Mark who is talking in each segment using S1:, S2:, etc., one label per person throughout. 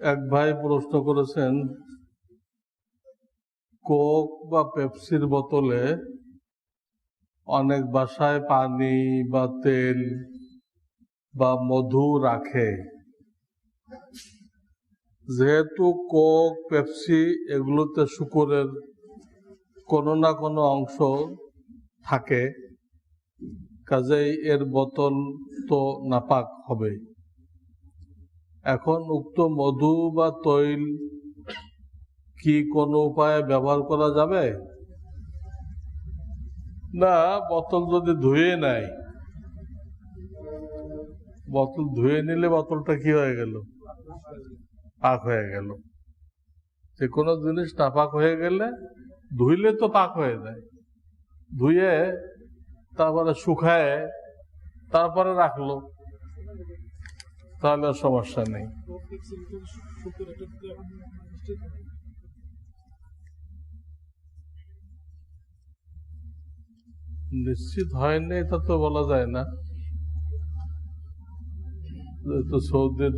S1: এক ভাই প্রশ্ন করেছেন, কোক বা পেপসির বোতলে অনেক বাসায় পানি বা তেল বা মধু রাখে। যেহেতু কোক, পেপসি এগুলোতে শুকরের কোনো না কোনো অংশ থাকে, কাজেই এর বোতল তো নাপাক হবে এখন উক্ত মধু বা তৈল কি কোনো উপায়ে ব্যবহার করা যাবে? না, বোতল যদি ধুয়ে নেয়। বোতল ধুয়ে নিলে বোতলটা কি হয়ে গেল? পাক হয়ে গেল। যে কোনো জিনিস নাপাক হয়ে গেলে ধুইলে তো পাক হয়ে যায়। ধুয়ে তারপরে শুকায়, তারপরে রাখল। তাহলে সমস্যা নেই। নিশ্চিত হয়নি এটা তো বলা যায় না। তো সৌদির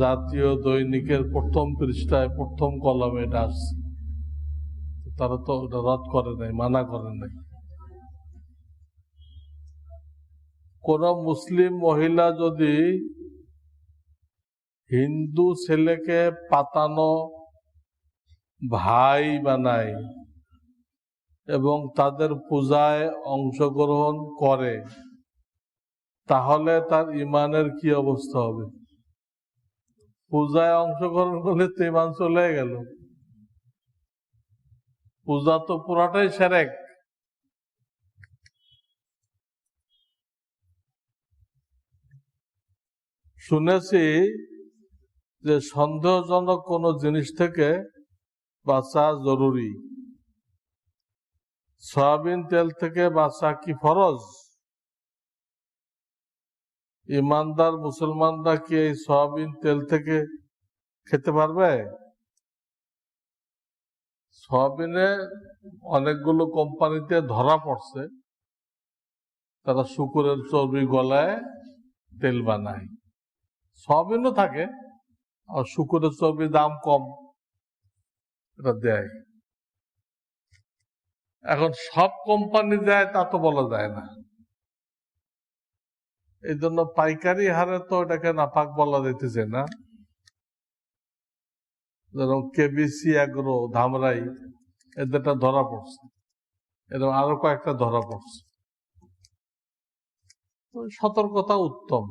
S1: জাতীয় দৈনিকের প্রথম পৃষ্ঠায় প্রথম কলমে এটা আসছে। তারা তো ওটা রদ করে নাই, মানা করে নাই। কোন মুসলিম মহিলা যদি হিন্দু ছেলেকে পাতানো ভাই বানায় এবং তাদের পূজায় অংশগ্রহণ করে, তাহলে তার ইমানের কি অবস্থা হবে? পূজায় অংশগ্রহণ করলে তো ইমান চলে গেল। পূজা তো পুরাটাই সেরেক। শুনেছি যে সন্দেহজনক কোনো জিনিস থেকে বাঁচা জরুরি। সয়াবিন তেল থেকে বাঁচা কি ফরজ? ইমানদার মুসলমানরা কি এই সয়াবিন তেল থেকে খেতে পারবে? সয়াবিনে অনেকগুলো কোম্পানিতে ধরা পড়ছে। তারা শুকুরের চর্বি গলায় তেল বানায়। সয়াবিনও থাকে, আর শুকুরের চর্বির দাম কম। এটা দেয়। এখন সব কোম্পানি দেয়, তা তো বলা যায় না। এই জন্য পাইকারি হারে তো এটাকে নাপাক বলা যেতেছে না। যেরকম কেবিসি অ্যাগ্রো ধামরাই, এদেরটা ধরা পড়ছে। এরকম আরও কয়েকটা ধরা পড়ছে। সতর্কতা উত্তম।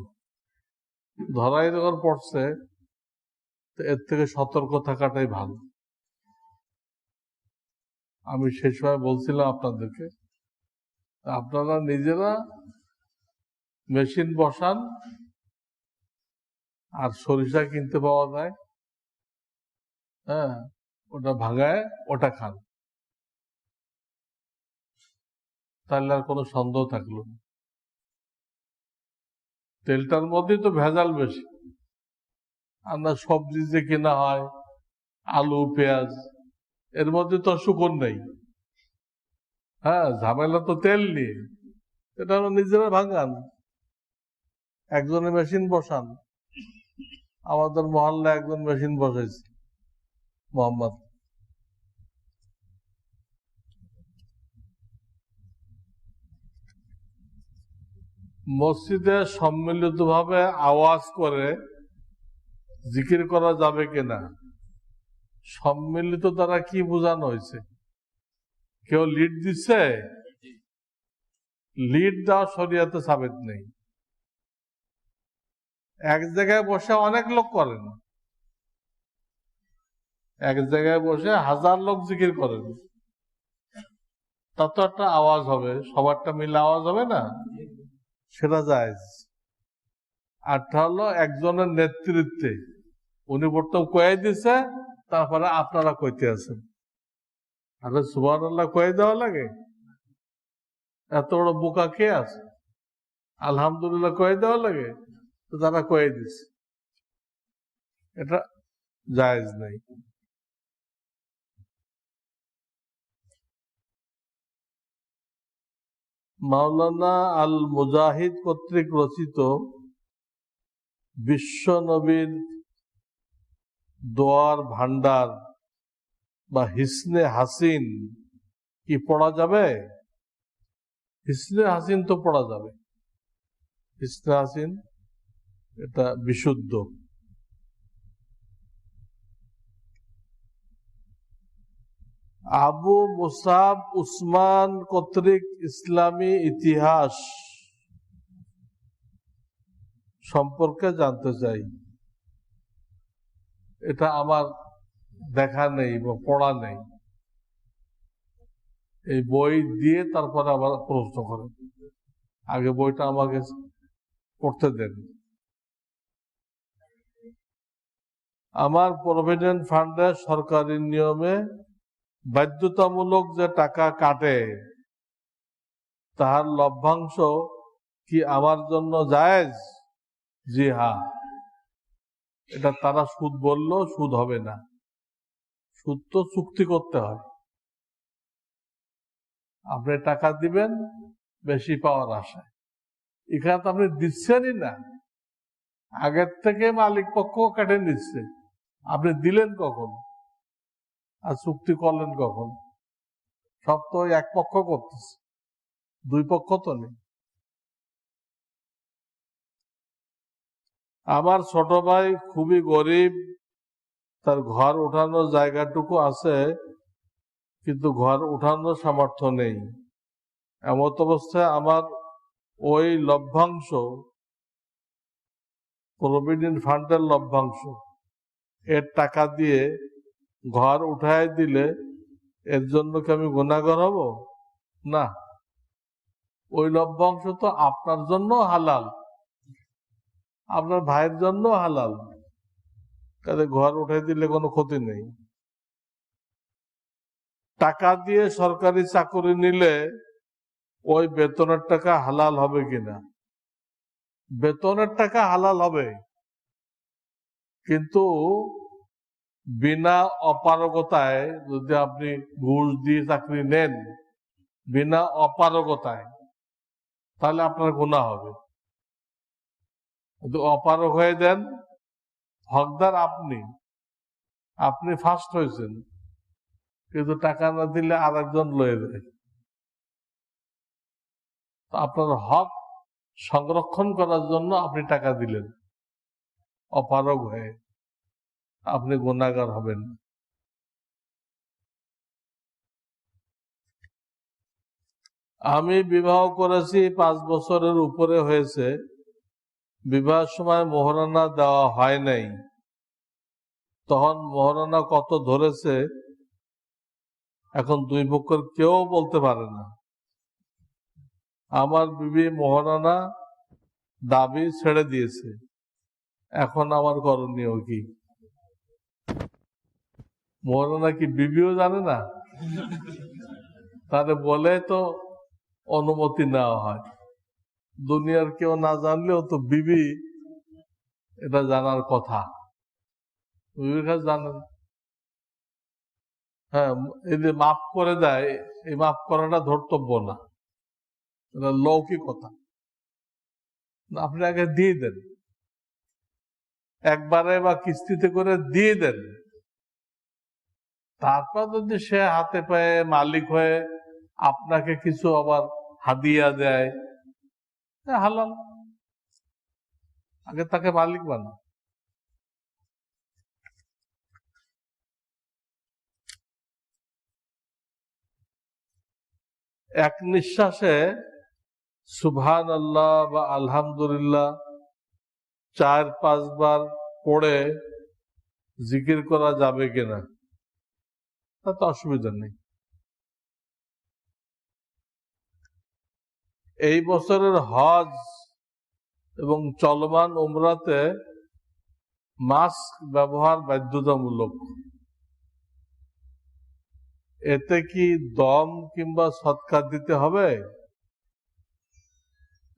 S1: ধরাই যখন পড়ছে এর থেকে সতর্ক থাকাটাই ভালো। আমি সেই সময় বলছিলাম আপনাদেরকে, আপনারা নিজেরা মেশিন বসান আর সরিষা কিনতে পাওয়া যায়। হ্যাঁ ওটা ভাঙায়, ওটা খান। তাহলে আর কোনো সন্দেহ থাকল না। তেলটার মধ্যেই তো ভেজাল বেশি। না সবজি যে কেনা হয়, আলু, পেঁয়াজ, এর মধ্যে তো শুকন নেই। হ্যাঁ ঝামেলা তো তেল নিয়ে। এটা আমরা নিজেরা ভাঙান। একজনের মেশিন বসান। আমাদের মহল্লা একজন মেশিন বসাইছে, মোহাম্মদ। মসজিদে সম্মিলিতভাবে আওয়াজ করে জিকির করা যাবে কিনা? সম্মিলিত দ্বারা কি বোঝানো হয়েছে? কেউ লিড দিচ্ছে লিড দেওয়া শরিয়াতে সাবেত নেই। এক জায়গায় বসে অনেক লোক করেন। এক জায়গায় বসে হাজার লোক জিকির করেন। তা তো একটা আওয়াজ হবে। সবারটা মিলে আওয়াজ হবে না? সেটা যায় আরটা হলো একজনের নেতৃত্বে। উনি প্রথম কয়ে দিছে, তারপরে আপনারা কইতে আছেন। আরে সুবান আল্লাহ কয়ে দেওয়া লাগে? এত বড় বোকা কে আছে? আলহামদুলিল্লাহ, কয়ে দেওয়া লাগে? তো তারা কয়ে দিছে। এটা জায়েজ নাই। মাওলানা আল মুজাহিদ কর্তৃক রচিত বিশ্ব নবীর দোয়ার ভান্ডার বা হিসনে হাসিন কি পড়া যাবে? হিসনে হাসিন তো পড়া যাবে। হিসনে হাসিন এটা বিশুদ্ধ। আবু মুসাব উসমান কর্তৃক ইসলামী ইতিহাস সম্পর্কে জানতে চাই। এটা আমার দেখা নেই বা পড়া নেই। এই বই দিয়ে তারপরে আবার প্রশ্ন করে আগে বইটা আমাকে পড়তে দেন। আমার প্রভিডেন্ট ফান্ডে সরকারি নিয়মে বাধ্যতামূলক যে টাকা কাটে, তাহার লভ্যাংশ কি আমার জন্য জায়েজ? জি হ্যাঁ। এটা তারা সুদ বলল, সুদ হবে না। সুদ তো চুক্তি করতে হয়। আপনি টাকা দিবেন, বেশি পাওয়ার আশায়। এখানে তো আপনি দিচ্ছেনই না। আগের থেকে মালিক পক্ষ কেটে নিচ্ছে। আপনি দিলেন কখন? আর চুক্তি করলেন কখন? সব তো এক পক্ষ করতেছে। দুই পক্ষ তো নেই। আমার ছোট ভাই খুবই গরিব, তার ঘর উঠানোর জায়গাটুকু আছে, কিন্তু ঘর উঠানোর সামর্থ্য নেই। এমত অবস্থায় আমার ওই লভ্যাংশ, প্রভিডেন্ট ফান্ডের লভ্যাংশ, এর টাকা দিয়ে ঘর উঠায় দিলে এর জন্য কি আমি গুণাগর হব? না। ওই লভ্যাংশ তো আপনার জন্য হালাল। আপনার ভাইয়ের জন্য হালাল। কাজে ঘর উঠাই দিলে কোনো ক্ষতি নেই। টাকা দিয়ে সরকারি চাকরি নিলে ওই বেতনের টাকা হালাল হবে কিনা? বেতনের টাকা হালাল হবে। কিন্তু বিনা অপারগতায় যদি আপনি ঘুষ দিয়ে চাকরি নেন, বিনা অপারগতায়, তাহলে আপনার গুণা হবে। কিন্তু অপারগ হয়ে দেন হকদার আপনি আপনি ফার্স্ট হয়েছেন, কিন্তু টাকা না দিলে আর একজন লয়ে দেয় আপনার হক সংরক্ষণ করার জন্য আপনি টাকা দিলেন, অপারগ হয়ে। আপনি গুণাগার হবেন। আমি বিবাহ করেছি, পাঁচ বছরের উপরে হয়েছে। বিবাহের সময় মোহরানা দেওয়া হয় নাই। তখন মোহরানা কত ধরেছে, এখন দুই পক্ষের কেউ বলতে পারে না। আমার বিবি মোহরানা দাবি ছেড়ে দিয়েছে। এখন আমার করণীয় কি? মোহরানা কি বিবিও জানে না? তাহলে বলে তো অনুমতি নেওয়া হয়। দুনিয়ার কেউ না জানলেও তো বিবি এটা জানার কথা। জানেন হ্যাঁ এই যে মাফ করে দেয়, এই মাফ করাটা ধর্তব্য না। এটা লৌকিকতা আপনি আগে দিয়ে দেন। একবারে বা কিস্তিতে করে দিয়ে দেন। তারপর যদি সে হাতে পায়ে মালিক হয়ে আপনাকে কিছু আবার হাদিয়া দেয় হালাল। আগে তাকে মালিক বানা। এক নিঃশ্বাসে সুবহান আল্লাহ বা আলহামদুলিল্লাহ চার পাঁচবার পড়ে জিকির করা যাবে কিনা? তাতে অসুবিধা নেই। এই বছরের হজ এবং চলমান উমরাতে মাস্ক ব্যবহার বাধ্যতামূলক। এতে কি দম কিংবা সৎকার দিতে হবে?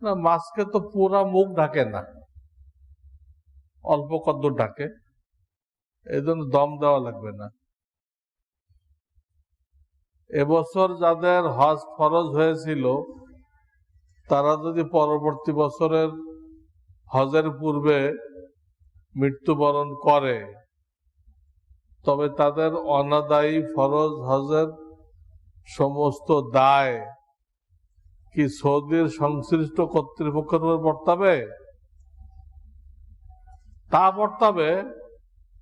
S1: না, মাস্কে তো পুরা মুখ ঢাকে না। অল্প কদ্দুর ঢাকে। এই জন্য দম দেওয়া লাগবে না। এবছর যাদের হজ ফরজ হয়েছিল, তারা যদি পরবর্তী বছরের হজের পূর্বে মৃত্যুবরণ করে, তবে তাদের অনাদায়ী ফরজ হজের সমস্ত দায় কি সৌদির সংশ্লিষ্ট কর্তৃপক্ষের উপর বর্তাবে? তা বর্তাবে,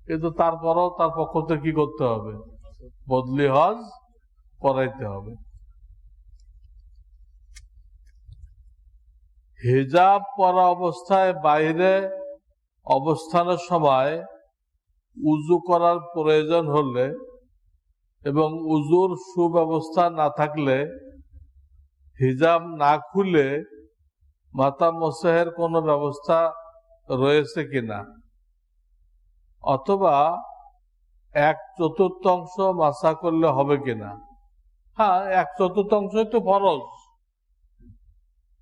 S1: কিন্তু তারপরও তার পক্ষ থেকে কি করতে হবে? বদলি হজ করাইতে হবে। হিজাব পরা অবস্থায় বাইরে অবস্থানের সময় উজু করার প্রয়োজন হলে এবং উজুর সুব্যবস্থা না থাকলে হিজাব না খুলে মাতা মোসাহের কোনো ব্যবস্থা রয়েছে কিনা? অথবা এক চতুর্থাংশ মাসা করলে হবে কিনা? হ্যাঁ এক চতুর্থাংশই তো ফরজ।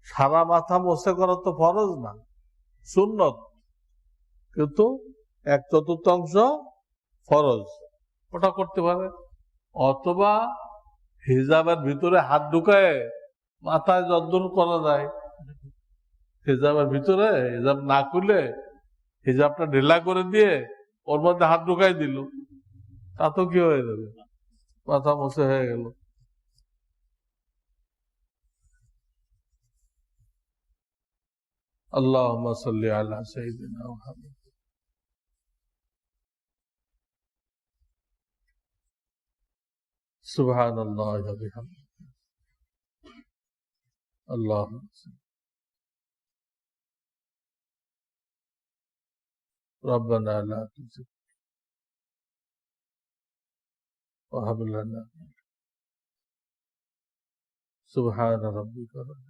S1: সারা মাথা মোসে করা তো ফরজ না, সুন্নত। কিন্তু এক চতুর্থাংশ ফরজ। ওটা করতে পারে। অথবা হিজাবের ভিতরে হাত ঢুকায় মাথায় যদ্দূর করা যায়। হিজাবের ভিতরে হিজাব না খুলে হিজাবটা ঢিলা করে দিয়ে ওর মধ্যে হাত ঢুকাই দিল। তা তো কি হয়ে যাবে? মাথা মুছে হয়ে গেল। اللهم صل على سيدنا محمد. سبحان الله وبحمده. اللهم صل. ربنا لا تزغ. وهب لنا. سبحان ربك رب